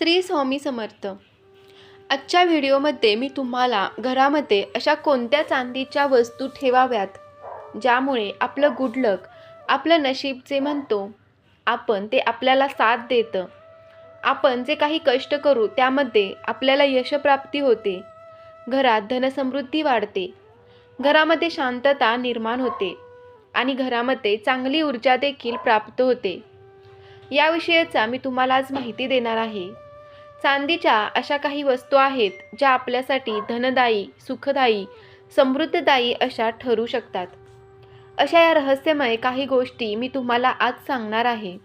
श्री स्वामी समर्थ. आजच्या व्हिडिओमध्ये मी तुम्हाला घरामध्ये अशा कोणत्या चांदीच्या वस्तू ठेवाव्यात ज्यामुळे आपलं गुडलक आपलं नशीब जे म्हणतो आपण ते आपल्याला साथ देतं. आपण जे काही कष्ट करू त्यामध्ये आपल्याला यशप्राप्ती होते. घरात धनसमृद्धी वाढते. घरामध्ये शांतता निर्माण होते आणि घरामध्ये चांगली ऊर्जा देखील प्राप्त होते. याविषयीचा मी तुम्हाला आज माहिती देणार आहे. चांदीच्या अशा काही वस्तू आहेत ज्या आपल्यासाठी धनदायी सुखदायी समृद्धदायी अशा ठरू शकतात. अशा या रहस्यमय काही गोष्टी मी तुम्हाला आज सांगणार आहे.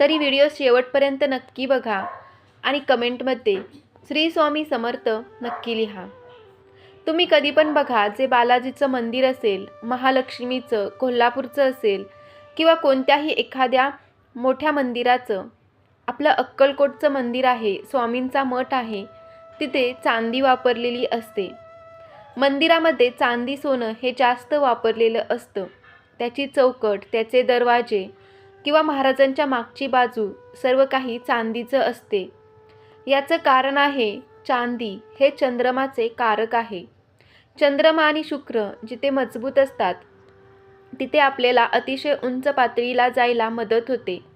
तरी व्हिडिओ शेवटपर्यंत नक्की बघा आणि कमेंटमध्ये श्री स्वामी समर्थ नक्की लिहा. तुम्ही कधी पण बघा जे बालाजीचं मंदिर असेल महालक्ष्मीचं कोल्हापूरचं असेल किंवा कोणत्याही एखाद्या मोठ्या मंदिराचं आपलं अक्कलकोटचं मंदिर आहे स्वामींचा मठ आहे तिथे चांदी वापरलेली असते. मंदिरामध्ये चांदी सोनं हे जास्त वापरलेलं असतं. त्याची चौकट त्याचे दरवाजे किंवा महाराजांच्या मागची बाजू सर्व काही चांदीचं असते. याचं कारण आहे चांदी हे चंद्रमाचे कारक आहे. चंद्रमा आणि शुक्र जिथे मजबूत असतात तिथे आपल्याला अतिशय उंच पातळीला जायला मदत होते.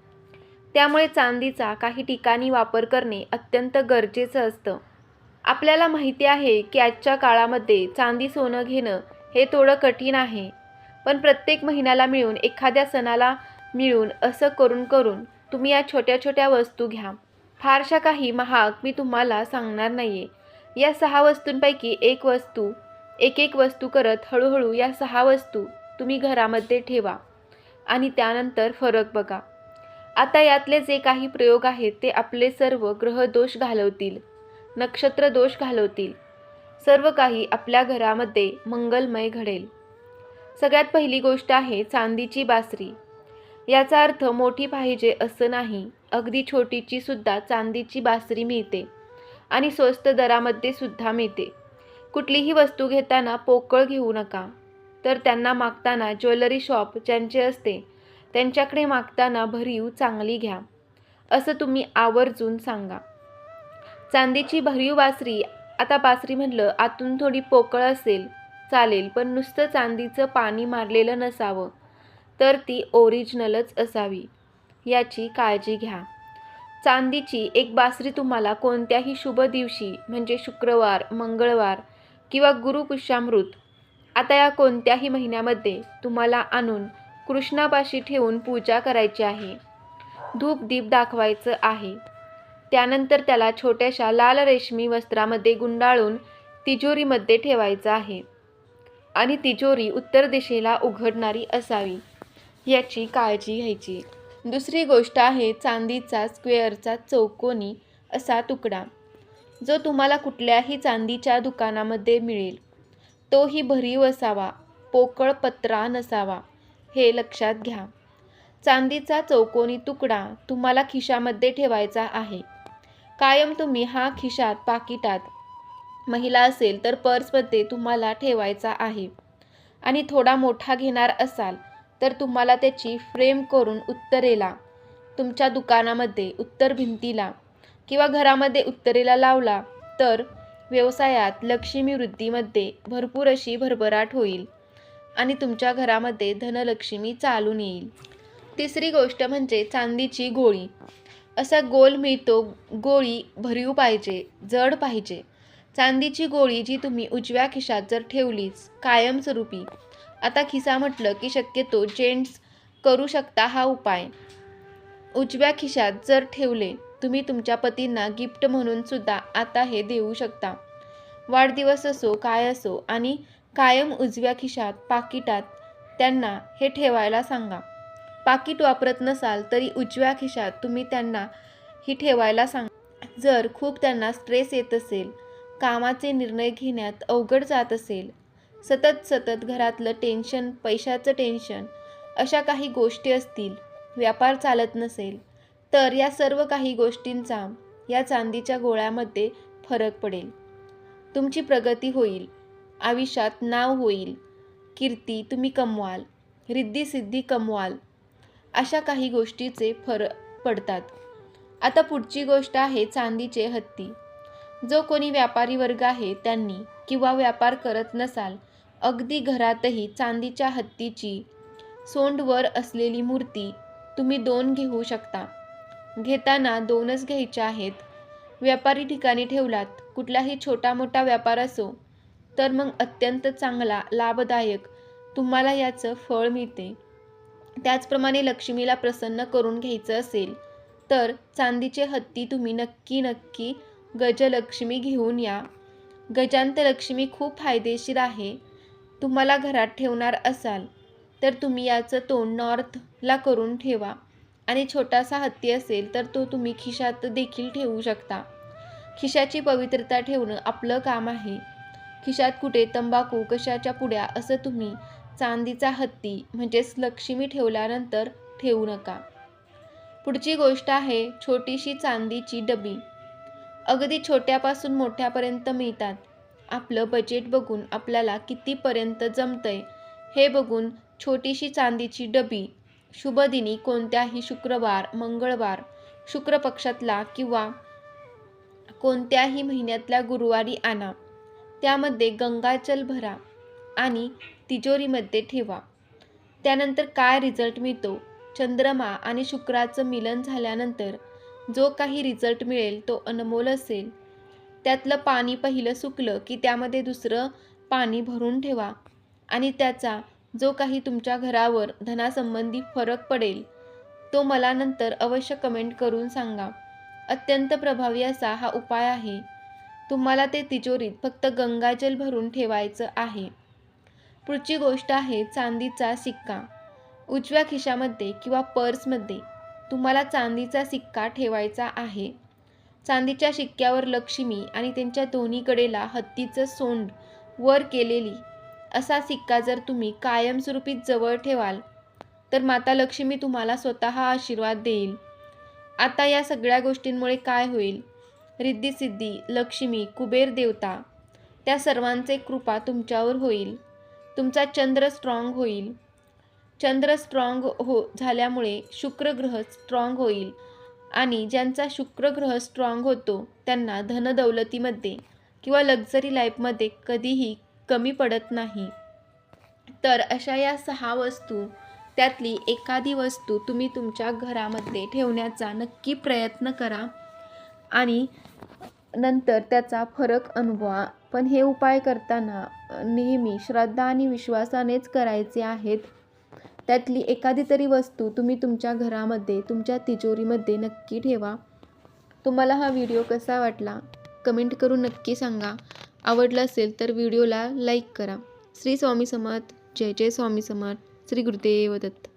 त्यामुळे चांदीचा काही ठिकाणी वापर करणे अत्यंत गरजेचं असतं. आपल्याला माहिती आहे की आजच्या काळामध्ये चांदी सोनं घेणं हे थोडं कठीण आहे. पण प्रत्येक महिन्याला मिळून एखाद्या सणाला मिळून असं करून करून तुम्ही या छोट्या छोट्या वस्तू घ्या. फारशा काही महाग मी तुम्हाला सांगणार नाही आहे या सहा वस्तूंपैकी एक वस्तू एक एक वस्तू करत हळूहळू या सहा वस्तू तुम्ही घरामध्ये ठेवा. आणि त्यानंतर फरक बघा. आता यातले जे काही प्रयोग आहेत ते आपले सर्व ग्रह दोष घालवतील नक्षत्र दोष घालवतील. सर्व काही आपल्या घरामध्ये मंगलमय घडेल. सगळ्यात पहिली गोष्ट आहे चांदीची बासरी. याचा अर्थ मोठी पाहिजे असं नाही अगदी छोटीची सुद्धा चांदीची बासरी मिळते आणि स्वस्त दरामध्ये सुद्धा मिळते. कुठलीही वस्तू घेताना पोकळ घेऊ नका. तर त्यांना मागताना ज्वेलरी शॉप ज्यांचे असते त्यांच्याकडे मागताना भरीव चांगली घ्या. असं तुम्ही आवर्जून सांगा. चांदीची भरीव बासरी आता बासरी म्हणलं आतून थोडी पोकळ असेल चालेल पण नुसतं चांदीचं पाणी मारलेलं नसावं तर ती ओरिजिनलच असावी. याची काळजी घ्या. चांदीची एक बासरी तुम्हाला कोणत्याही शुभ दिवशी म्हणजे शुक्रवार मंगळवार किंवा गुरुपुष्यामृत आता या कोणत्याही महिन्यामध्ये तुम्हाला आणून कृष्णापाशी ठेवून पूजा करायची आहे. धूप दीप दाखवायचं आहे. त्यानंतर त्याला छोट्याशा लाल रेशमी वस्त्रामध्ये गुंडाळून तिजोरीमध्ये ठेवायचं आहे. आणि तिजोरी उत्तर दिशेला उघडणारी असावी याची काळजी घ्यायची. दुसरी गोष्ट आहे चांदीचा स्क्वेअरचा चौकोनी असा तुकडा. जो तुम्हाला कुठल्याही चांदीच्या दुकानामध्ये मिळेल. तोही भरीव असावा पोकळ पत्रा नसावा. हे लक्षात घ्या. चांदीचा चौकोनी तुकडा तुम्हाला खिशामध्ये ठेवायचा आहे. कायम तुम्ही हा खिशात पाकिटात महिला असेल तर पर्समध्ये तुम्हाला ठेवायचा आहे. आणि थोडा मोठा घेणार असाल तर तुम्हाला त्याची फ्रेम करून उत्तरेला तुमच्या दुकानामध्ये उत्तर भिंतीला किंवा घरामध्ये उत्तरेला लावला तर व्यवसायात लक्ष्मी वृद्धीमध्ये भरपूर अशी भरभराट होईल. आणि तुमच्या घरामध्ये धनलक्ष्मी चालून येईल. तिसरी गोष्ट म्हणजे चांदीची गोळी. असा गोल मिळतो गोळी भरीव पाहिजे जड पाहिजे. चांदीची गोळी जी तुम्ही उजव्या खिशात जर ठेवलीच कायमस्वरूपी. आता खिसा म्हटलं की शक्यतो जेंट्स करू शकता हा उपाय. उजव्या खिशात जर ठेवले तुम्ही तुमच्या पतींना गिफ्ट म्हणून सुद्धा आता हे देऊ शकता. वाढदिवस असो काय असो आणि कायम उजव्या खिशात पाकिटात त्यांना हे ठेवायला सांगा. पाकिट वापरत नसाल तरी उजव्या खिशात तुम्ही त्यांना ही ठेवायला सांगा. जर खूप त्यांना स्ट्रेस येत असेल कामाचे निर्णय घेण्यात अवघड जात असेल सतत सतत घरातलं टेन्शन पैशाचं टेन्शन अशा काही गोष्टी असतील व्यापार चालत नसेल तर या सर्व काही गोष्टींचा या चांदीच्या गोळ्यामध्ये फरक पडेल. तुमची प्रगती होईल. आयुष्यात नाव होईल. कीर्ती तुम्ही कमवाल. रिद्धी सिद्धी कमवाल. अशा काही गोष्टीचे फरक पडतात. आता पुढची गोष्ट आहे चांदीचे हत्ती. जो कोणी व्यापारी वर्ग आहे त्यांनी किंवा व्यापार करत नसाल अगदी घरातही चांदीच्या हत्तीची सोंडवर असलेली मूर्ती तुम्ही दोन घेऊ शकता. घेताना दोनच घ्यायच्या आहेत. व्यापारी ठिकाणी ठेवलात. कुठलाही छोटा मोठा व्यापार असो तर मग अत्यंत चांगला लाभदायक तुम्हाला याचं फळ मिळते. त्याचप्रमाणे लक्ष्मीला प्रसन्न करून घ्यायचं असेल तर चांदीचे हत्ती तुम्ही नक्की नक्की गजलक्ष्मी घेऊन या. गजांत लक्ष्मी खूप फायदेशीर आहे. तुम्हाला घरात ठेवणार असाल तर तुम्ही याचं तोंड नॉर्थला करून ठेवा. आणि छोटासा हत्ती असेल तर तो तुम्ही खिशात देखील ठेवू शकता. खिशाची पवित्रता ठेवणं आपलं काम आहे. खिशात कुठे तंबाखू कशाच्या पुड्या असं तुम्ही चांदीचा हत्ती म्हणजेच लक्ष्मी ठेवल्यानंतर ठेवू नका. पुढची गोष्ट आहे छोटीशी चांदीची डबी. अगदी छोट्यापासून मोठ्यापर्यंत मिळतात. आपलं बजेट बघून आपल्याला कितीपर्यंत जमतंय हे बघून छोटीशी चांदीची डबी. शुभदिनी कोणत्याही शुक्रवार मंगळवार शुक्र पक्षातला किंवा कोणत्याही महिन्यातल्या गुरुवारी आणा. त्यामध्ये गंगाजल भरा आणि तिजोरीमध्ये ठेवा. त्यानंतर काय रिझल्ट मिळतो? चंद्रमा आणि शुक्राचं मिलन झाल्यानंतर जो काही रिझल्ट मिळेल तो अनमोल असेल. त्यातलं पाणी पहिलं सुकलं की त्यामध्ये दुसरं पाणी भरून ठेवा आणि त्याचा जो काही तुमच्या घरावर धनासंबंधी फरक पडेल तो मला नंतर अवश्य कमेंट करून सांगा. अत्यंत प्रभावी असा हा उपाय आहे. तुम्हाला ते तिजोरीत फक्त गंगाजल भरून ठेवायचं आहे. पुढची गोष्ट आहे चांदीचा सिक्का. उजव्या खिशामध्ये किंवा पर्समध्ये तुम्हाला चांदीचा सिक्का ठेवायचा आहे. चांदीच्या शिक्क्यावर लक्ष्मी आणि त्यांच्या दोन्ही कडेला हत्तीचं सोंड वर केलेली असा सिक्का जर तुम्ही कायमस्वरूपी जवळ ठेवाल तर माता लक्ष्मी तुम्हाला स्वतः आशीर्वाद देईल. आता या सगळ्या गोष्टींमुळे काय होईल? रिद्धिसिद्धी लक्ष्मी कुबेर देवता त्या सर्वांचे कृपा तुमच्यावर होईल. तुमचा चंद्र स्ट्रॉंग होईल. चंद्र स्ट्रॉंग हो झाल्यामुळे शुक्रग्रह स्ट्रॉंग होईल आणि ज्यांचा शुक्रग्रह स्ट्रॉंग होतो त्यांना धनदौलतीमध्ये किंवा लक्झरी लाईफमध्ये कधीही कमी पडत नाही. तर अशा या सहा वस्तू त्यातली एखादी वस्तू तुम्ही तुमच्या घरामध्ये ठेवण्याचा नक्की प्रयत्न करा. आणि नंतर त्याचा फरक अनुभवा. पण हे उपाय करताना नेहमी श्रद्धा आणि विश्वासानेच करायचे आहेत. त्यातली एखादी तरी वस्तू तुम्ही तुमच्या घरामध्ये तुमच्या तिजोरीमध्ये नक्की ठेवा. तुम्हाला हा व्हिडिओ कसा वाटला? कमेंट करून नक्की सांगा. आवडला असेल तर व्हिडिओला लाईक करा. श्री स्वामी समर्थ. जय जय स्वामी समर्थ. श्री गुरुदेव दत्त.